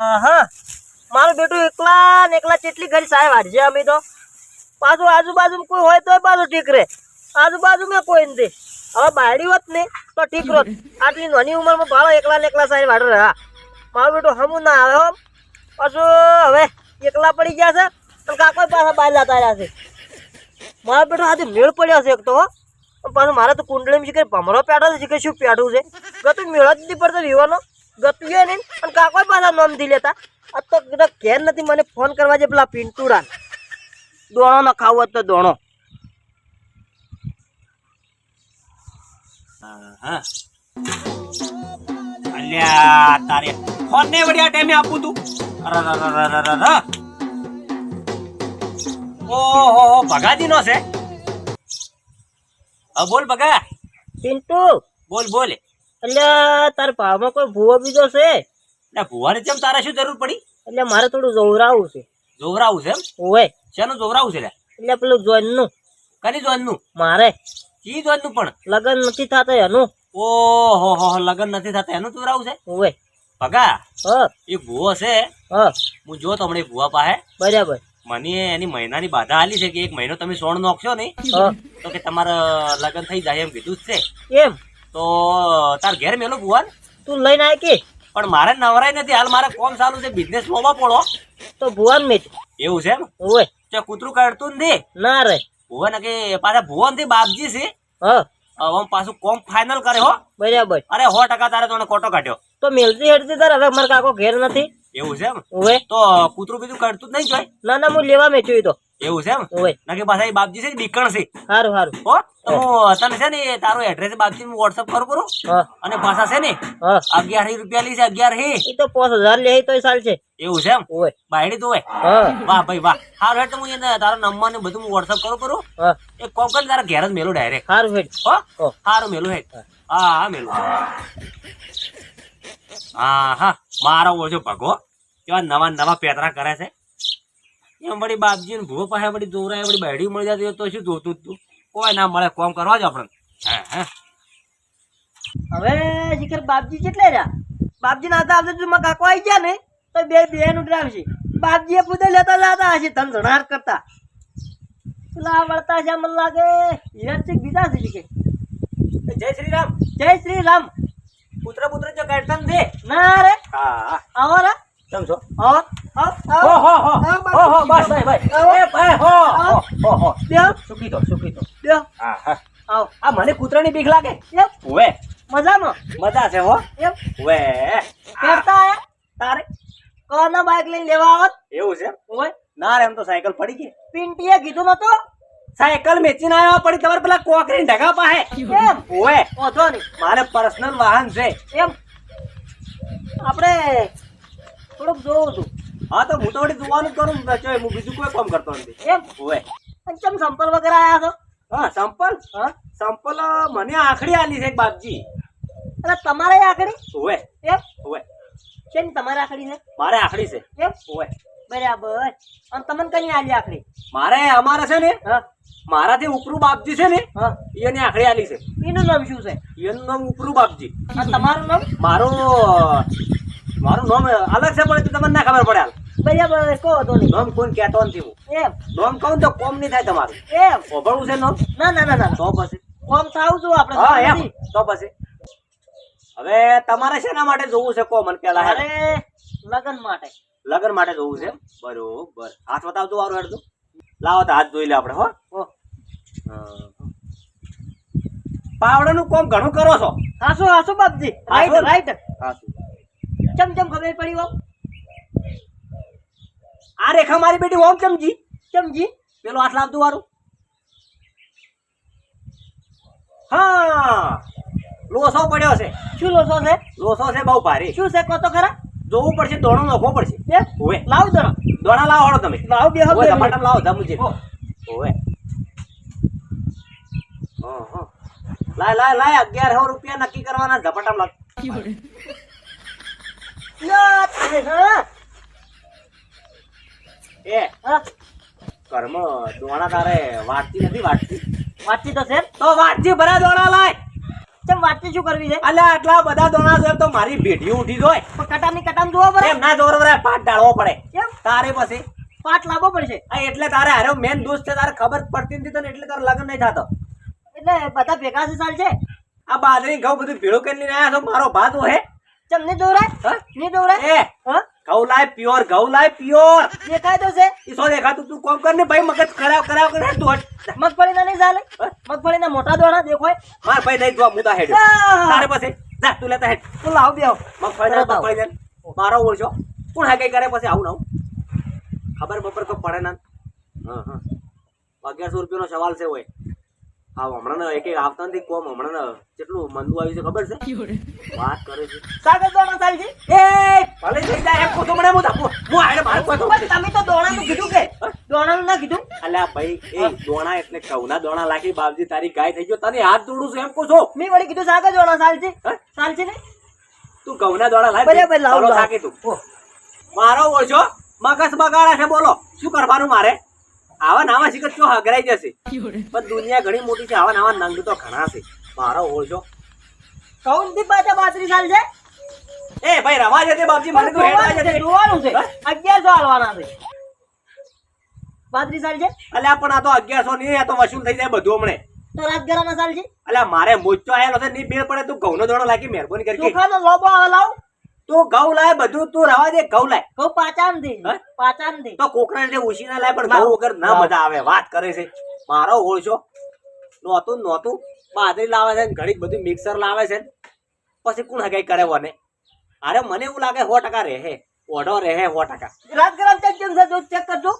હા મારું બેટું એકલા ને એકલા કેટલી ઘડી સાહેબ હાડશે અમે તો. પાછું આજુબાજુ કોઈ હોય તો પાછું ઠીક રહે. આજુબાજુમાં કોઈ નથી. હવે બાયડી હોત ને તો ઠીક રોત. આટલી નાની ઉંમરમાં ભાડો એકલા ને એકલા સાહેબ હાડે હા. મારું બેટું હમું ના આવે હો. પાછું હવે એકલા પડી ગયા છે અને કાકો પાછા બહાર લાતા રહ્યા છે. મારા બેટો આજે મેળ પડ્યો છે એક તો પણ પાછું મારે તો કુંડળીમાં શીખે ભમરો પેટો છે શીખે શું પેટું છે? ગતું મેળ જ નહીં પડતો વિવાનો ગપીએ નહીં અને કાકો પાછા નામ દી લેતા. આ તો ઘેર નથી મને ફોન કરવા જે પેલા પિન્ટુરાન. દોણો ન ખાવું તો દોણો. તારે ફોન આપું તું. ઓહો ભગાજી નો છે બોલ ભગા. પિન્ટુ. બોલ બોલે. એટલે તાર ભાવમાં કોઈ ભૂવો બીજો છે? એટલે ભુવાને ચમ તારે શું જરૂર પડી? એટલે મારે થોડું જોવરાવું છે. જોવરાવું છે એમ? ઓય શેનું જોવરાવું છે એટલે પેલું જોઈનનું કની જોઈનનું મારે. કી જોઈનનું પણ? લગ્ન નથી થતા એનું. ઓહો હો હો લગન નથી થતા એનું જોવરાવું છે? ઓય ભગા હા. એ ભૂવો છે. હા. હું જો તમને ભુવા પાસે. બરાબર. મને એની મહિનાની બાધા આલી છે કે એક મહિનો તમે સોણ નોખશો નહીં? તો કે તમારા લગ્ન થઈ જાય એમ કીધું જ છે. એમ. તો તાર ઘેર મેલો ભુવન? તું લઈને આય કે. પણ મારે નવરાય નથી હાલ મારે કોમ ચાલુ છે બિઝનેસ લોબા પડો તો ભુવન મેચ. એવું છે એમ? ઓય. તે કૂતરું કાઢતું નથી? ના રે. ભુવન કે પાછા ભુવનથી બાપજી છે. હા. હવે પાછું કોમ ફાઇનલ કરે હો. બરાબર. અરે સો ટકા તારે તને કોટો કાઢ્યો. તો મેલજી હેડતી તારે હવે મારા કાકો ઘેર નથી. એવું છે એમ? ઓય. તો કૂતરું બીજું કાઢતું જ નહીં જોય? ના ના હું લેવા મેચ્યું તો. એવું છે એમ? નકે પાછા બાપજી છે ને બીકણ છે. સારું સારું હો તો તને છે ને તારો એડ્રેસ બાપજી હું વોટ્સઅપ કરું કરું અને પાછા છે ને અગિયાર રૂપિયા લી છે અગિયાર હી. એ તો પાંચ હજાર લે તો ચાલ છે એવું છે એમ? ઓય. બાયડી તું વાહ ભાઈ વાહ. હાર હેઠ હું એને તારો નંબર ને બધું હું વોટ્સઅપ કરું કરું એક કોમ કરી તારા ઘેર જ મેલું ડાયરેક્ટ સારું હેડ. હો? સારું મેલું હે. હા હા મેલું. હા હા મારો ઓછો ભગો કેવા નવા નવા પેતરા કરે છે. એમ વળી બાપજી ને ભૂવો પાસે વળી દોરાય વળી બેડી મળી જતી તો શું જોતું તું? કોઈ ના મળે કોમ કરવા જ આપણે હા હા. હવે જીકર બાપજી કેટલે રહ્યા? બાપજી ના આવતા આવતા મારા કાકો આવી ગયા ને તો બે બે નું ડ્રામ છે બાપજી એ પૂછે લેતા જતા હશે ધન ધનાર કરતા. પેલા વળતા છે મને લાગે હિરણસિંહ બીજા છે કે જય શ્રી રામ. જય શ્રી રામ. પુત્ર પુત્ર જો કાઢતા દે ના રે. હા હા. આવો રે. તમ છો? આવો આવો હો આવો હો હો આવો, હો હો બસ ભાઈ ભાઈ. એ ભાઈ હો હો હો હો. સુખી તો સુખી તો બેહો હા હા. આવો. આ મને કૂતરાની બીક લાગે. એમ. ઓવે મજામાં? મજા છે હો. એમ. ઓવે કરતા આયા? તારે? કોના બાઇક લઈને લેવા આવત? એવું છે? ઓય. ના રે એમ તો સાયકલ પડી ગઈ. પિન્ટીએ કીધું નતો સાયકલ મેચીને આવ્યા પડી તમારે પેલા કોકરી ઢગા પાસે એમ. વાંધો નહીં. મારે પર્સનલ વાહન છે. એમ. આપણે થોડુંક જોવું હતું. હા તો હું તો વળી જોવાનું કરું ને હું બીજું કોઈ કામ કરતો નથી. એમ? હોય અને ચમ સંપલ વગેરે આયા છો? હા સંપલ? હા? સંપલ મને આખડી આલી છે એક બાપજી. અને તમારે આખડી? હોય એમ? હોય કેમ તમારે આખડી છે? મારે આખડી છે. એમ? હોય બરાબર. અને તમને કઈ આલી આખડી? મારે અમારે છે ને હા. મારાથી ઉપરું બાપજી છે ને હા. એની આખડી આલી છે. એનું નામ શું છે? એનું નામ ઉપરું બાપજી. તમારું નામ? મારું મારું નામ અલગ છે પણ તમને ના ખબર પડે હાલ. બરાબર કહો તો નહીં. નામ કોણ કહેતો નથી હું એમ. નામ કહું તો કોમ નહીં થાય તમારું. એમ. ઓભળવું છે નામ? ના ના ના ના તો પછી? કોમ થાવ છું આપણે હા એમ. તો પછી? હવે તમારે શેના માટે જોવું છે કોમન પેલા અરે લગન માટે. લગ્ન માટે જોવું છે બરોબર. હાથ બતાવજો વારું હેડતું લાવો તો હાથ જોઈ લે આપણે હો. પાવડાનું કોમ ઘણું કરો છો? હાસો હાસો બાપજી. રાઈટ હાસો? રાઈટ હાચું. ચમ ચમ ખબર પડી હો? આ રેખા મારી બેટી ઓમ ચમજી ચમજી પેલો હાથ લાવતું વારું. હા લોસો પડ્યો છે. શું લોસો છે? લોસો છે બહુ ભારે. શું છે કહો તો ખરા? જોવું પડશે દોણો નોખવો પડશે. એમ હોવે. લાવ દો દોણા લાવો હળો તમે. લાવ બે હવે ટમાટર લાવો જમુજી જે ઓવે હા, હા. લાય લાય લાય અગિયાર હો રૂપિયા નક્કી કરવાના ઝપટામ લાગ એ કર્મ દોણા તારે વાટતી નથી વાટતી. વાતચીત તો છે તો વાટજી ભરા દોણા લાય. ચમ વાતચીત શું કરવી છે? અલ્યા આટલા બધા દોણા છે તો મારી ભેટી ઉઠી જોય. પણ કટામની કટામ જોવો પડે એમ ના જોર વરે પાટ ડાળવો પડે. કેમ? તારે પછી. પાટ લાવવો પડશે. આ એટલે તારે હારો મેન દોસ્ત છે તારે ખબર પડતી નથી તને એટલે તારે લગ્ન નહીં થતો. એટલે બધા ભેગા છે. ચાલ આ બાજરી ઘઉં બધું ભેળું કરીને આયા છો મારો ભાત હે ચમ નહીં દોરાય? હા? નહીં દોરાય? એ. હા? ઘઉં લાય પ્યોર ઘઉં લાય પ્યોર. દેખાય તો છે. ઈ સો દેખાતું? તું કોમ કર ને ભાઈ મગજ ખરાબ ખરાબ કરે તું હટ. મગફળીના નહીં ચાલે. મગફળી ના મોટા દોડા દેખાય. માર ભાઈ નહીં જોવા મુદા હેડ તારે પછી? જા તું લેતા હેડ. તું લાવ બેહો મગફળી ના મગફળી દે મારો ઓળજો કોણ હા કઈ કરે પછી? આવું ના ખબર બપર કો પડે ના? હા હા. અગિયારસો રૂપિયાનો સવાલ છે હોય હા હમણાં એક એક આવતા નથી કોમ હમણાં કેટલું મંદુ આવ્યું છે ખબર છે? વાત કરે છે. સાગર દોણા ચાલ છે એ ભલે થઈ જાય એક કોતો મને હું થાપું હું આને માર પણ તમે તો દોણાનું કીધું કે? દોણાનું ના કીધું? અલ્યા ભાઈ એ દોણા એટલે ઘઉંના દોણા લાખી બાપજી તારી ગાય થઈ ગયો તને હાથ જોડું છું એમ કહું છો મેં વળી કીધું સાગર દોણા ચાલ છે હા? ચાલ ને? તું ઘઉંના દોણા લાય બરાબર લાવ લાવ. થાકી તું. મારો ઓછો મગજ બગાડા છે બોલો. શું કરવાનું મારે? આવા નાવા શીખત તો હગરાઈ જશે. પણ દુનિયા ઘણી મોટી છે આવા નાવા નંગ તો ઘણા છે. મારો ઓળજો કૌનથી પાછા બાત્રી સાલ છે? એ ભાઈ રવા જતે બાપજી મને તો હેડા જતે જોવાનું છે. હા? અગિયારસો હાલવાના છે. બાત્રી સાલ છે? અલ્યા પણ આ તો અગિયારસો નહીં આ તો વસૂલ થઈ જાય બધું હમણે. તો રાજગરાના સાલ છે. અલ્યા મારે મોચો આયેલો છે ની બેર પડે તું ઘઉંનો દોણો લાગી મહેરબાની કરી ચોખાનો લોબો આવે લાવ તું ઘઉં લાય બધું તું રવા દે ઘઉં લાય. કહું પાચામ દે પાચામ દે. તો કોકરા ને ઉછી ના લાય પણ ઘઉં વગર ના મજા આવે વાત કરે છે. મારો ઓળશો નોતું નોતું બાજરી લાવે છે ઘડીક બધું મિક્સર લાવે છે પછી કોણ હગાઈ કરે વને? અરે મને એવું લાગે સો ટકા રહે. ઓઢો રહે સો ટકા. રાજગરામ ચેક કેમ છે? ચેક કરજો.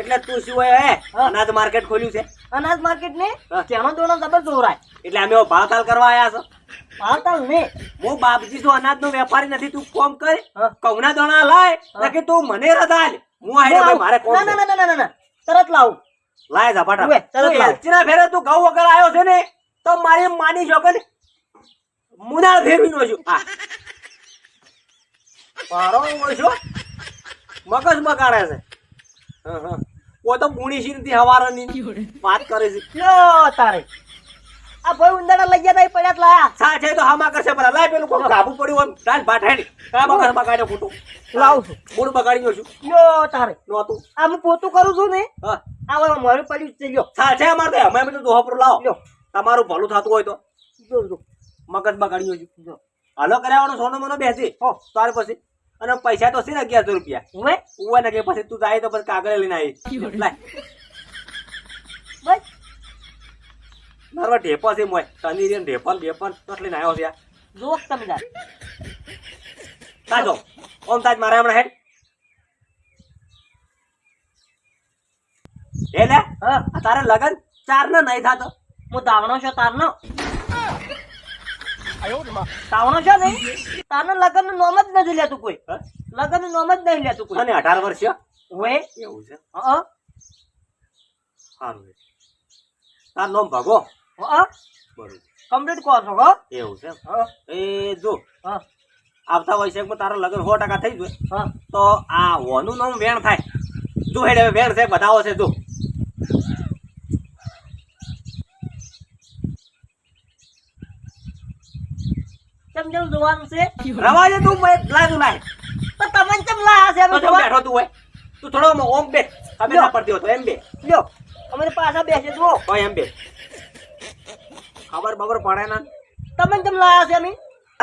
એટલે તું શું હોય હે? અનાજ માર્કેટ ખોલ્યું છે? અનાજ માર્કેટ ને. તેનો દોણો જબર જોરાય. એટલે અમે ભાવતાલ કરવા આયા છો. ભાવતાલ ને. હું બાપજી છું અનાજ નો વેપારી નથી તું કોમ કર. કવના કઉના લાય હા. તું મને રદાલ હું આયો મારે કોમ ના ના ના ના ના તરત લાવું. લાય ઝપાટા. તરત લાવ. એલચીના ફેરે તું ગૌ વગર આવ્યો છે ને તો મારી માની છો કે મુનાળ ફેરવી નો છું. હા. મારો ઓછો મગજ બગાડે છે. હા, હા. ઓ તો સી નથી હવારની વાત કરે છે. લ્યો તારે. આ ભાઈ ઉંદરડા લઈ ગયા પડ્યા લાયા છે તો હામા કરશે પેલા લાય પેલું કોણ? ગાબુ પડ્યું હોય ચાલ બાઠાડી કા મગજ બગાડ્યો ખોટું લાવ બોડ બગાડી ગયો છું. યો તારે. નહોતું આ હું પોતું કરું છું ને? હા. આ મારું પડ્યું છે લ્યો. સા છે અમારે તો અમે બધું દોહા પર લાવ. લ્યો. તમારું ભલું થતું હોય તો. જો જો. મગજ બગાડી ગયો છું. જો. હલો કરાવવાનો સોનો મનો બેસી. હો. તારે પછી. અને પૈસા તો છે ને અગિયારસો રૂપિયા. હવે ઉવા ને કે પછી તું જાય તો પછી કાગળ લઈને આવી લાય. બસ. મારો ઢેપો છે મોય. તની રે ઢેપન ઢેપન તો લઈને આવ્યો છે જો તમે જા તાજો. ઓમ તાજ મારે હમણાં હેડ. એ લે હા તારે લગન ચાર નો નહીં થાતો. હું દાવણો છો તારનો? તાવણો છો ને તારનો લગનનું નોમ જ નથી લેતું કોઈ. લગનનું નોમ જ નહીં લેતું કોઈ. અને અઢાર વર્ષ હોય એવું છે? હા સારું તાર નોમ ભગો. કમ્પ્લીટ છો હો? એવું છે એ જો આવતા વૈશાખમાં તારા લગ્ન સો ટકા થઈ જાય તો આ વોનું નામ વેણ થાય. જો હેડે વેણ છે બતાવો છે જો જોવાનું છે? તું મેં લાય. તું તમને ચમ લાયા છે? અમે બેઠો તું હોય તું થોડો ઓમ બે. ખબર ના પડતી હોય તો એમ બે. લ્યો. અમારી પાછા બેસે હોય એમ બે. ખબર બબર પડે ને? તમે કેમ લાયા છે અમે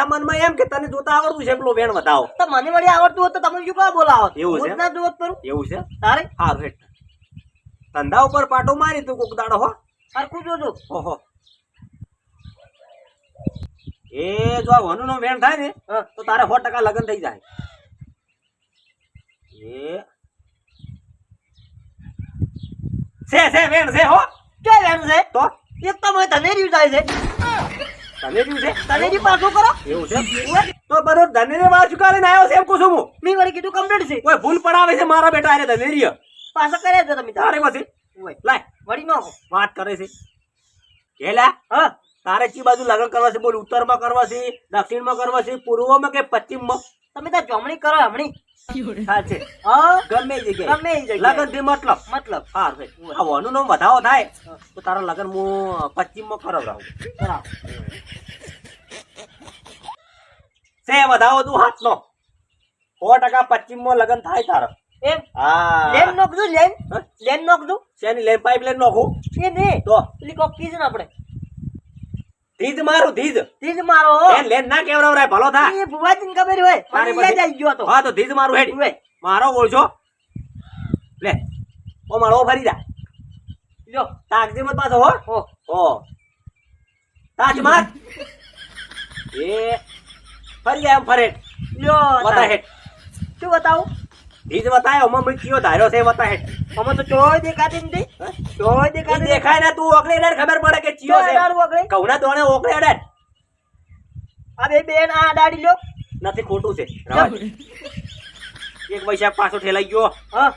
મનમાં એમ કે તને જોતા આવડતું છે પેલો વેણ બતાવો તો મને વળી આવડતું હોત તો તમે શું કા બોલાવો? એવું છે? ના જોત કરું એવું છે? તારે? હા ભેટ ધંધા ઉપર પાટો મારી તું કોક દાડો હો. સરખું જોજો ઓહો. એ જો આ વનુ નો વેણ થાય ને તો તારે સો ટકા લગ્ન થઈ જાય. એ. છે છે વેણ છે હો. કે વેણ છે? તો? એક તો મને ધનેર્યું જાય છે. છે ધનેરી પાછું કરો. એવું છે? તો ધનેરી ચુકાવીને આવ્યો છે એમ કહું છું હું? મેં વળી કીધું કમ્પ્લીટ છે. કોઈ ભૂલ પડાવે છે મારા બેટા અરે ધનેરી. પાછા કર્યા છે તમે તારે પછી? લાય. વળી નો વાત કરે છે. હા. તારે ચી બાજુ લગ્ન કરવા છે? બોલ ઉત્તરમાં કરવા છે? દક્ષિણમાં કરવા છે? પૂર્વમાં કે પશ્ચિમમાં? તમે તો જમણી કરો હમણી. સાચે. ગમે જગ્યાએ. ગમે જગ્યાએ. લગનથી મતલબ. મતલબ. હા ભાઈ. નો વધાવો થાય તો તારા લગન હું પશ્ચિમમાં કરાવડાવું સે વધાવો તું હાથ નો સો ટકા પશ્ચિમમાં લગન થાય તારા. એમ? હા. લેન નોખજો લેન? હા? લેન નોખજો? શેની લેન પાઇપ લેન નાખું? એ ને તો. પેલી કોક કીધું ને આપણે. ધીજ મારું ધીજ ધીજ મારો? લેન ના કેવડાવરાય ભલો થા. એ ભુવાજીને ખબર હોય મારે લે જઈ ગયો તો હા તો ધીજ મારું હેડ. મારો ઓળજો લે ઓ મારો ફરી જા. જો. તાકજી મત પાછો હો. હો. ઓ તાજ માર. એ ફરી જાય ફરે. લ્યો બતા. હેડ. શું બતાવું? ધીજ વતાયો મમ કયો ધાર્યો છે બતાય અમે તો ચોય દેખાતી નથી ચોય દેખાતી. દેખાય ને તું ઓકળી હેડ ખબર પડે કે ચિયો છે. કઉના દોણે ઓકળી હેડ આ બે બેન આ દાડી લ્યો. નથી ખોટું છે. એક પૈસા પાછો ઠેલાઈ ગયો. હા.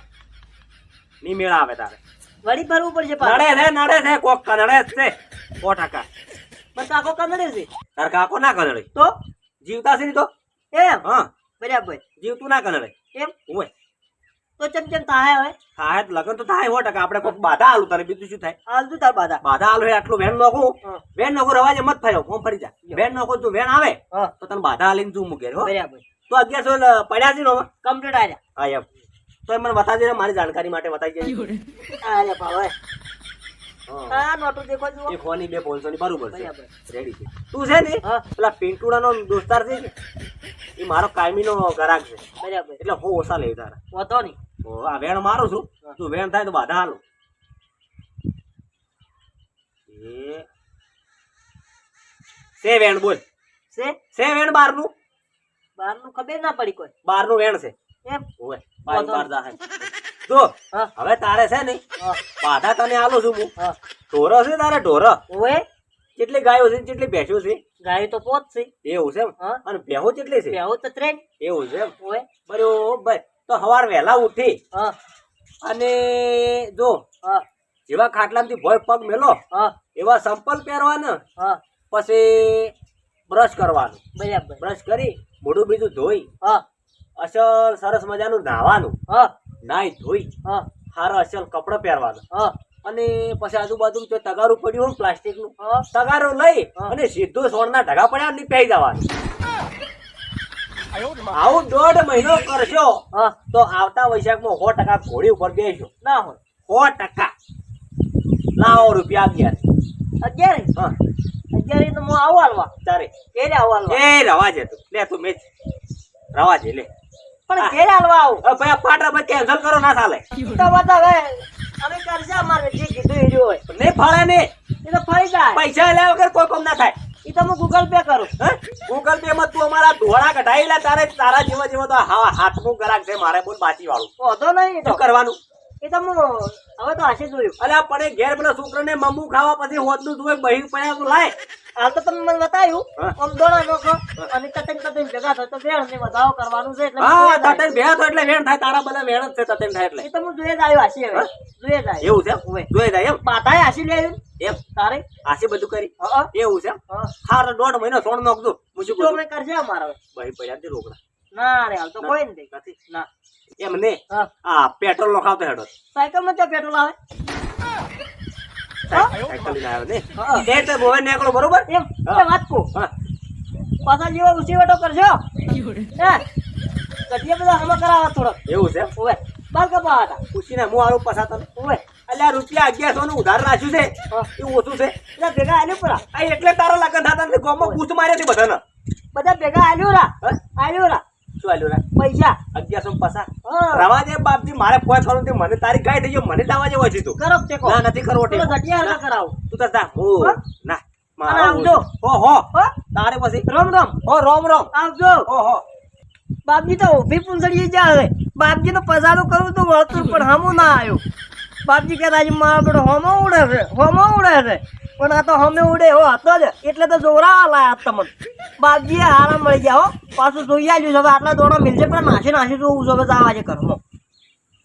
ની મેળ આવે તારે. વળી ભરવું પડશે. નડે રે નડે છે કોક કનડે છે. સો ટકા. પણ કાકો કનડે છે? તાર કાકો ના કનડે. તો? જીવતા છે ને તો? એમ? હા. બરાબર. જીવતું ના કનડે. એમ? ઓય તો ચમ ચમ થાય હવે? થાય તો લગન તો થાય સો ટકા. આપણે કોક બાધા આલું તારે બીજું શું થાય? હાલ તું તાર બાધા. બાધા આલું આટલું વેન નોખું. હા. વેન નોખું રવાજે મત ફાયો ફોમ ફરી જા. વેન નોખું તું વેન આવે તો તને બાધા આલીને તું મૂકે હો. બરાબર. તો અગિયારસો પડ્યા છે ને કમ્પ્લીટ આવ્યા હા એમ. તો મને બતાવજે ને મારી જાણકારી માટે બતાવી દે અરે ભાવે. આ નોટો દેખો જુઓ. એ ફોની બે પોલસો ની બરોબર છે. રેડી છે. તું છે ને પેલા પિન્ટુડા નો દોસ્તાર છે ને એ મારો કાયમી નો ગ્રાહક છે. બરાબર. એટલે હું ઓછા લઈ તારા નહીં. આ વેણ મારું છું. તું વેણ થાય તો બાધા હાલો. સે વેણ બોલ. સે? સે વેણ બારનું? બારનું ખબર ના પડી કોઈ. બારનું વેણ છે. એમ? ઓવે બાર બાર. જાહે. જો હવે તારે છે ને બાધા તને આલો છું હું. ઢોરો છે તારે ઢોરો. ઓય કેટલી ગાયો છે કેટલી ભેંસો છે? ગાય તો પોત છે. એવું છે અને ભેહો કેટલી છે? ભેહો તો ત્રણ. એવું છે એમ? બરો બરોબર. તો સવાર વહેલા ઉઠી હા. અને જો હા. જેવા ખાટલામાંથી ભોય પગ મેલો હા. એવા સંપલ પહેરવાના હા. પછી બ્રશ કરવાનું. બરાબર. બ્રશ કરી મોઢું બીજું ધોઈ હા. અસલ સરસ મજાનું નાહવાનું હા. નાઈ ધોઈ હા. સારા અસલ કપડાં પહેરવાના. હા. અને પછી આજુબાજુ જો તગારું પડ્યું હોય પ્લાસ્ટિકનું તગારું લઈ અને સીધું સોળના ઢગા પડ્યા ને પહેરી જવાનું. આવું દોઢ મહિનો કરશો તો આવતા વૈશાખમાં સો ટકા ઘોડી ઉપર બેસજો. ના હોય. સો ટકા. લાવો રૂપિયા અગિયાર. અગિયાર? હા. અગિયાર તો હું આવું હાલવા તારે. કેરે આવું એ રવા છે તું. લે તું મેચ. રવા છે લે. પણ કેરે હાલવા આવું? ભાઈ પાટરા પાટા ભાઈ કેન્સલ કરો ના ચાલે. તો બતાવે અમે કરશે અમારે જે કીધું એ હોય. નહીં ફાળે નહીં એ તો ફળી જાય. પૈસા લેવા વગર કોઈ કામ ના થાય. એ તમે ગૂગલ પે કરું? ગૂગલ પે માં તું અમારા ધોળા કઢાઈ લે તારે તારા જેવા જેવા તો હા હાથમું ગરાક છે મારે બોલ બાચી વાળું વાંધો નહીં તો. કરવાનું? એ તો હવે તો હાશે જોયું. અલ્યા પણ ઘેર પેલા છોકરાને મમ્મુ ખાવા પછી પડ્યા લાય. હાલ તો તમે મને બતાવ્યું. આમ દોડા નોખો અને તતન તતન ભેગા થાય તો વેણ ને વધાવો કરવાનું છે એટલે હા તતન ભેળા તો એટલે વેણ થાય તારા બધા વેણ જ છે તતન થાય એટલે. એ તો હું જોઈ જ આવ્યો હાસી હવે. જોઈ જ એવું છે? ઓવે. જાય એમ? બાધાએ હાસી લે એમ. તારે? આશે બધું કરી. હા એવું છે? હા. હાર દોઢ મહિનો સોણ નાખજો. હું શું તો કરું? કરશે અમારે બહી પડ્યા રોકડા. ના રે હાલ તો કોઈ નથી. ના. એમ ને હા. આ પેટ્રોલ નો ખાવતો હેડો. સાયકલમાં ક્યાં પેટ્રોલ આવે? સાયકલ લઈને આવ્યો ને હા. એટલે બોવે નીકળો બરોબર? એમ વાત કહું. પાછા જેવો ઉસીવટો કરશો હે? કટિયા બધા હમા કરાવવા થોડોક. એવું છે? ઓવે બાર કપા હતા. પૂછીને હું આવું પસાતા ઓવે. અલ્યા રૂપિયા અગિયારસો નું ઉધાર રાખ્યું છે. એ ઓછું છે? બધા ભેગા આલ્યું પરા આ એટલે તારો લગન થતા ગામમાં બૂથ માર્યા છે બધાને. બધા ભેગા આલ્યું રા હા? આલ્યું રા શું પૈસા. અગિયારસો પસા રવા દે બાપજી મારે કોઈ થવાનું નથી. મને તારી ગાય થઈ ગયો મને દાવા જેવો છે તું. કરો ટેકો. ના નથી કરવો ચલો ઘટિયા ના, હરકા તું તાર જા. હું. ના. અને આવજો. હો હો હો. તારે પછી રોમ રોમ. હો રોમ રોમ. આવજો. હો હો. બાપજી તો ઊભી પૂંછડીએ જા હવે બાપજી તો પસારો કરું તો વળતું પણ હમું ના આવ્યું. બાપજી કહેતા છે મારો બેટો હોમો ઉડે છે, હોમો ઉડે છે. પણ આ તો હમે ઉડે એવો હતો જ, એટલે તો જોરાવા લાયા તમને બાપજી આરામ મળી ગયા હો, પાછું જોઈ આવ્યું છે આટલા દોડો મિલશે પણ નાસી નાસી જોવું છે, હવે જવા છે ઘરમાં.